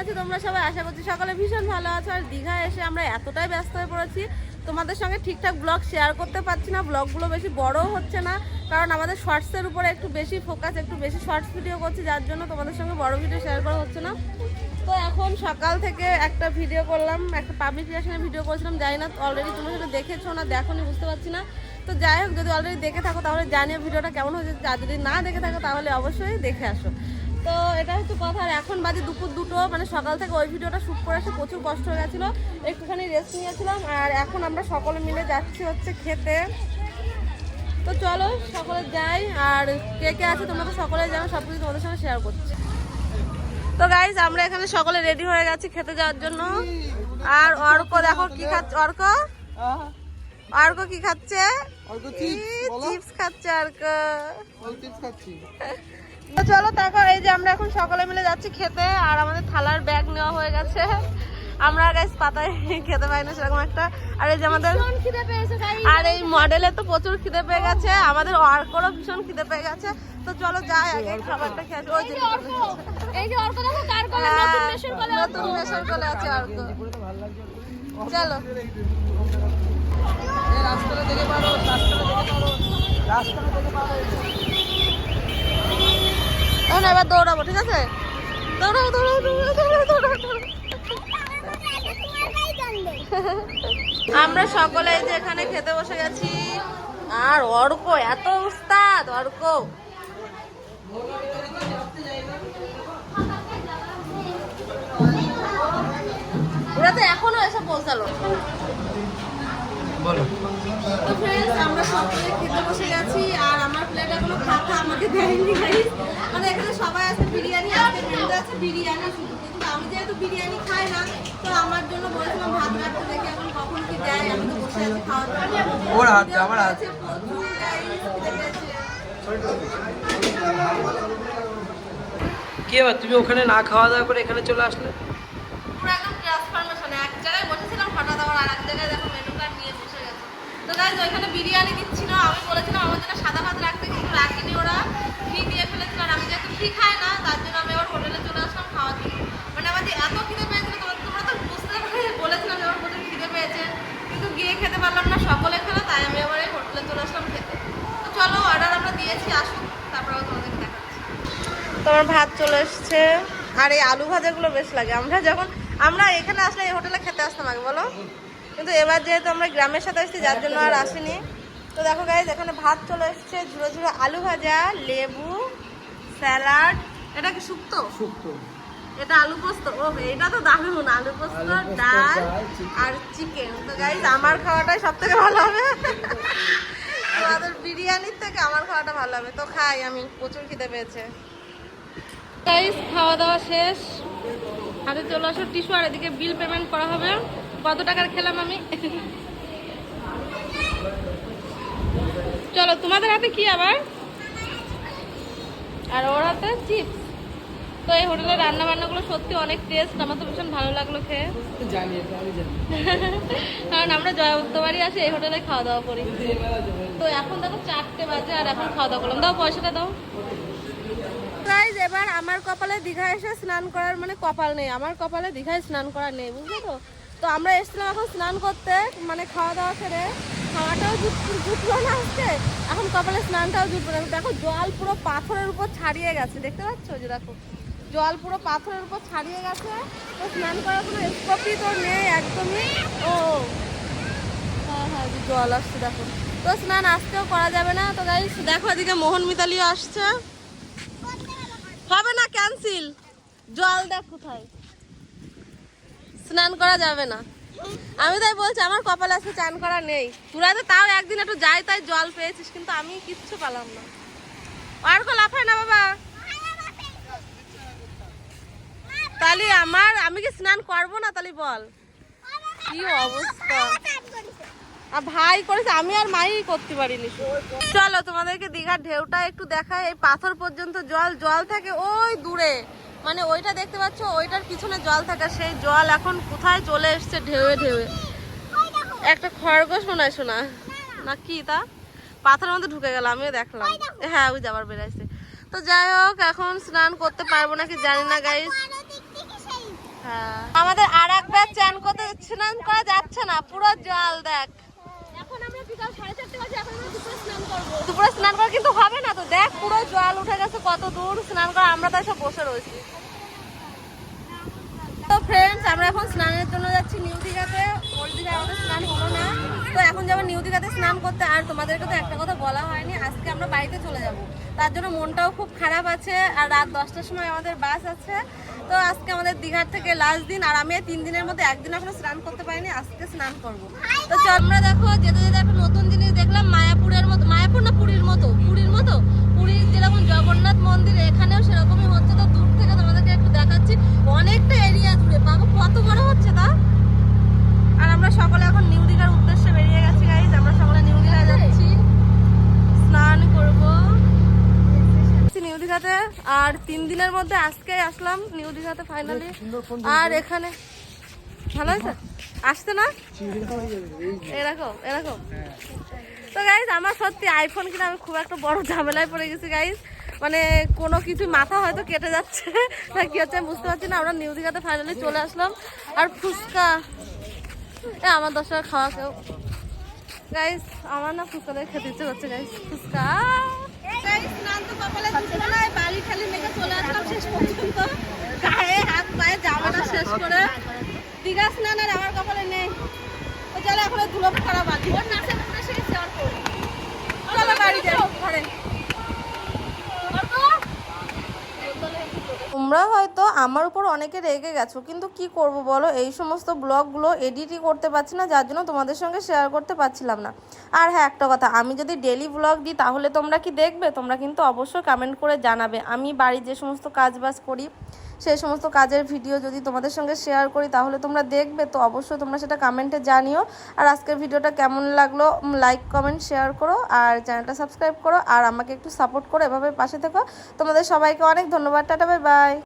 আছো? তোমরা সবাই আশা করছি সকালে ভীষণ ভালো আছো আর দীঘায় এসে আমরা এতটাই ব্যস্ত হয়ে পড়েছি। তোমাদের সঙ্গে ঠিকঠাক ব্লগ শেয়ার করতে পারছি না। ব্লগগুলো বেশি বড়ও হচ্ছে না, কারণ আমাদের শর্টসের উপরে একটু বেশি ফোকাস একটু বেশি শর্টস ভিডিও করছি, যার জন্য তোমাদের সঙ্গে বড় ভিডিও শেয়ার করা হচ্ছে না। তো এখন সকাল থেকে একটা ভিডিও করলাম, একটা পাবলিক রিয়াকশনের ভিডিও করেছিলাম। জানি না অলরেডি তোমরা সেটা দেখেছ না, দেখোনি, বুঝতে পারছি না। তো যাই হোক, যদি অলরেডি দেখে থাকো, তাহলে জানিও ভিডিওটা কেমন হয়েছে। আর যদি না দেখে থাকো, তাহলে অবশ্যই দেখে আসো। তো এটা হচ্ছে কথা। আর এখন বাজে দুপুর দুটো মানে সকাল থেকে ওই ভিডিওটা শ্যুট করে এসে প্রচুর কষ্ট হয়ে গেছিল। একটুখানি রেস্ট নিয়েছিলাম আর এখন আমরা সকলে মিলে যাচ্ছি হচ্ছে খেতে। তো চলো সকলে যাই আর কে কে আছে তোমরা তো সকলে জানো সব কিছু তোমাদের সঙ্গে শেয়ার করছি। তো গাইজ আমরা এখানে সকলে রেডি হয়ে গেছি খেতে যাওয়ার জন্য। আর অর্ক দেখো কি খাচ্ছে অর্ক? অর্ক কি খাচ্ছে? চিপস খাচ্ছে অর্ক। তো চলো তারপর এই যে আমরা এখন সকলে মিলে যাচ্ছি খেতে আর আমাদের থালার ব্যাগ নেওয়া হয়ে গেছে। আমরা গাইস পাতায় খেতে পাই না সেরকম একটা। আর এই যে আমাদের আর এই মডেলে তো প্রচুর খিদে পেয়ে গেছে। আমাদের অর্করও ভীষণ খিদে পেয়ে গেছে। তো চলো যাই আগে খাবারটা খেয়ে আসি। ওই যে এই যে অর্ক দেখো কার কোলে হ্যাঁ, নতুন মেশিন কোলে নতুন মেশর কোলে আছে অর্ক। চলো। এখন এবার দৌড়াবো, ঠিক আছে? দৌড়াও দৌড়াও দৌড়াও দৌড়াও। আমরা সকলে যে এখানে খেতে বসে গেছি। আর অর্ক, এত উস্তাদ, অর্ক। ওরা তো এখনও এসে পৌঁছালো। বলো। তো আমরা সকলে খেতে বসে গেছি আর আমার প্লেট এখনও খাতা আমাকে দেয়নি গাইস মানে এখানে সবাই আছে বিরিয়ানি মেনুতে আছে বিরিয়ানি শুধু। কিন্তু আমি যেহেতু বিরিয়ানি খাই না তো আমার জন্য বলেছিলাম ভাত রাখতে দেখি এখন কখন কি দেয়। আমি তো বসে আছি খাওয়ার জন্য। ওর হাত আমার হাত। কি এবার তুমি ওখানে না খাওয়া দাওয়া করে এখানে চলে আসলে? ট্রান্সফরমেশন এক জায়গায় বসেছিলাম হঠাৎ আবার আর এক জায়গায় দেখো মেনু কার্ড নিয়ে বসে গেছে তো গাইজ ওইখানে বিরিয়ানি দিচ্ছিল, আমি বলেছিলাম আমার জন্য সাদা ভাত রাখতে কিন্তু রাখিনি ওরা। ঘি দিয়ে ফেলেছিল আর আমি যেহেতু ঘি খাই না, তার জন্য আমি আবার হোটেলে চলে আসলাম খাওয়ার জন্য মানে আমাদের এত খিদে পেয়েছিল, তোমরা তোমরা তো বুঝতে বলেছিলাম যে আমার প্রচুর খিদে পেয়েছে। কিন্তু গিয়ে খেতে পারলাম না, সকলে খেলো, তাই আমি আবার এই হোটেলে চলে আসলাম খেতে। তো চলো অর্ডার আমরা দিয়েছি আসুন তারপর আবার তোমাদেরকে দেখাচ্ছি। তোমার ভাত চলে এসছে। আর এই আলু ভাজাগুলো বেশ লাগে। আমরা যখন আমরা এখানে আসলে এই হোটেলে খেতে আসতাম আগে, বলো? কিন্তু এবার যেহেতু আমরা গ্রামের সাথে এসেছি যার জন্য আর আসিনি। তো দেখো গাইজ এখানে ভাত চলে এসছে ঝুড়ো ঝুড়ো আলু ভাজা লেবু স্যালাড। এটা কি শুক্তো? শুক্তো। এটা আলু পোস্ত? ও এটা তো দারুণ আলু পোস্ত আলু পোস্ত, ডাল ডাল, আর চিকেন। তো গাইজ আমার খাওয়াটাই সব থেকে ভালো হবে। আমাদের বিরিয়ানির থেকে আমার খাওয়াটা ভালো হবে। তো খাই আমি প্রচুর খিদে পেয়েছে। গাইজ খাওয়া দাওয়া শেষ। হাতে চলে আসো টিস্যু আর এদিকে বিল পেমেন্ট করা হবে। কত টাকার খেলাম আমি? চলো তোমাদের হাতে কি আবার? আর ওর হাতে চিপস তো এই হোটেলের রান্না বান্নাগুলো সত্যি অনেক টেস্ট আমার তো ভীষণ ভালো লাগল খেয়ে। কারণ আমরা জয়বন্তবাড়ি আসি এই হোটেলে খাওয়া দাওয়া করি। তো এখন দেখো চারটে বাজে আর এখন খাওয়া দাওয়া করলাম। দাও পয়সাটা দাও। প্রাইজ এবার আমার কপালে দীঘায় এসে স্নান করার মানে কপাল নেই। আমার কপালে দীঘায় স্নান করার নেই বুঝলে তো? তো আমরা এসেছিলাম এখন স্নান করতে মানে খাওয়া দাওয়া সেরে। খাওয়াটাও জুট- জুটলো না আজকে। এখন কপালে স্নানটাও জুটবে না। দেখো জল পুরো পাথরের উপর ছাড়িয়ে গেছে, দেখতে পাচ্ছ? যে দেখো, জল পুরো পাথরের উপর ছাড়িয়ে গেছে। তো স্নান করার কোনো স্কোপই তো নেই একদমই। ও হ্যাঁ হ্যাঁ জল আসছে, দেখো। তো স্নান আসতেও করা যাবে না। তো গাইস দেখো এদিকে মোহন মিতালিও আসছে। হবে না ক্যান্সেল জল দেখ কোথায়। স্নান করা যাবে না। আমি তাই বলছি, আমার কপালে আজকে চান করা নেই। তোরা তো তাও একদিন একটু যাই, তাই জল পেয়েছিস, কিন্তু আমি কিচ্ছু পেলাম না। আর কো লাফায় না বাবা। তাহলে আমার, আমি কি স্নান করব না, তাহলে বল। কি অবস্থা। আর ভাই করেছে, আমি আর মাই করতে পারিনি। চলো তোমাদেরকে দীঘার ঢেউটা একটু দেখায় এই পাথর পর্যন্ত জল জল থাকে ওই দূরে। মানে ওইটা দেখতে পাচ্ছ, ওইটার পিছনে জল থাকে, সেই জল এখন কোথায় চলে এসছে ঢেউয়ে ঢেউয়ে। একটা খরগোশ মনে হয় শোনা। না, কি তা? পাথরের মধ্যে ঢুকে গেল আমিও দেখলাম। হ্যাঁ ওই যাবার বেড়াইছে। তো যাই হোক, এখন স্নান করতে পারব নাকি জানি না গাইস হ্যাঁ। আমাদের আর এক চান করতে, স্নান করা যাচ্ছে না, পুরো জল দেখ। দুপুরে স্নান করা কিন্তু হবে না তো। দেখ, পুরো জল উঠে গেছে, কত দূর স্নান করা। আমরা তাই সব বসে রয়েছি। তো ফ্রেন্ডস আমরা এখন স্নানের জন্য যাচ্ছি নিউ দীঘাতে। আমাদের স্নান হলো না। তো এখন যাব নিউ দীঘাতে স্নান করতে। আর তোমাদেরকে তো একটা কথা বলা হয়নি, আজকে আমরা বাড়িতে চলে যাব। তার জন্য মনটাও খুব খারাপ আছে। আর রাত দশটার সময় আমাদের বাস আছে। তো আজকে আমাদের দীঘার থেকে লাস্ট দিন, আর আমি তিন দিনের মধ্যে একদিন এখনও স্নান করতে পারিনি, আজকে স্নান করব। তো আমরা দেখো, যেতে যেতে একটা নতুন জিনিস দেখলাম, মায়াপুরের মতো, মায়াপুর না পুরীর মতো পুরীর মতো? পুরীর যেরকম জগন্নাথ মন্দির, এখানেও সেরকমই হচ্ছে। তো দূর থেকে তোমাদেরকে একটু দেখাচ্ছি, অনেকটা এরিয়া জুড়ে বাবা, কত বড় হচ্ছে তা? আর আমরা সকলে এখন নিউ দীঘার উদ্দেশ্যে বেরিয়ে গেছি গাইজ আমরা সকলে নিউ দীঘা যাচ্ছি স্নান করব নিউ দীঘাতে আর তিন দিনের মধ্যে আজকে আসলাম নিউ দীঘাতে ফাইনালি আর এখানে ভালো আছে আসতে না? এরকম এরকম। তো গাইজ আমার সত্যি আইফোন কিনে আমি খুব একটা বড় ঝামেলায় পড়ে গেছি গাইজ মানে কোনো কিছু মাথা হয়তো কেটে যাচ্ছে না কি হচ্ছে আমি বুঝতে পারছি না। আমরা নিউ দীঘাতে ফাইনালি চলে আসলাম। আর ফুচকা। এ আমার দশ টাকা খাওয়া কেউ গাইস আমার না ফুচকা খেতে ইচ্ছে করছে গাইস ফুচকা। বালি খালি মেঘে চলে আসলাম শেষ পর্যন্ত। গায়ে হাত পায়ে জামাটা শেষ করে। দীঘা স্নান আর আমার কপালে নেই। চলো এখন ধুলো খারাপ আছে ওর নাচে চলো বাড়ি যাই। ঘরে। তোমরা হয়তো আমার উপর অনেকে রেগে গেছো, কিন্তু কি করব বলো? এই সমস্ত ব্লগগুলো এডিটই করতে পারছি না, যার জন্য তোমাদের সঙ্গে শেয়ার করতে পারছিলাম না। আর হ্যাঁ একটা কথা, আমি যদি ডেলি ব্লগ দিই, তাহলে তোমরা কি দেখবে? তোমরা কিন্তু অবশ্যই কমেন্ট করে জানাবে। আমি বাড়ির যে সমস্ত কাজ বাজ করি সেই সমস্ত কাজের ভিডিও যদি তোমাদের সঙ্গে শেয়ার করি, তাহলে তোমরা দেখবে। তো অবশ্যই তোমরা সেটা কমেন্টে জানিও। আর আজকের ভিডিওটা কেমন লাগল লাইক কমেন্ট শেয়ার করো। আর চ্যানেলটা সাবস্ক্রাইব করো। আর আমাকে একটু সাপোর্ট করো এভাবে পাশে থেকো। তোমাদের সবাইকে অনেক ধন্যবাদ। Tata bye bye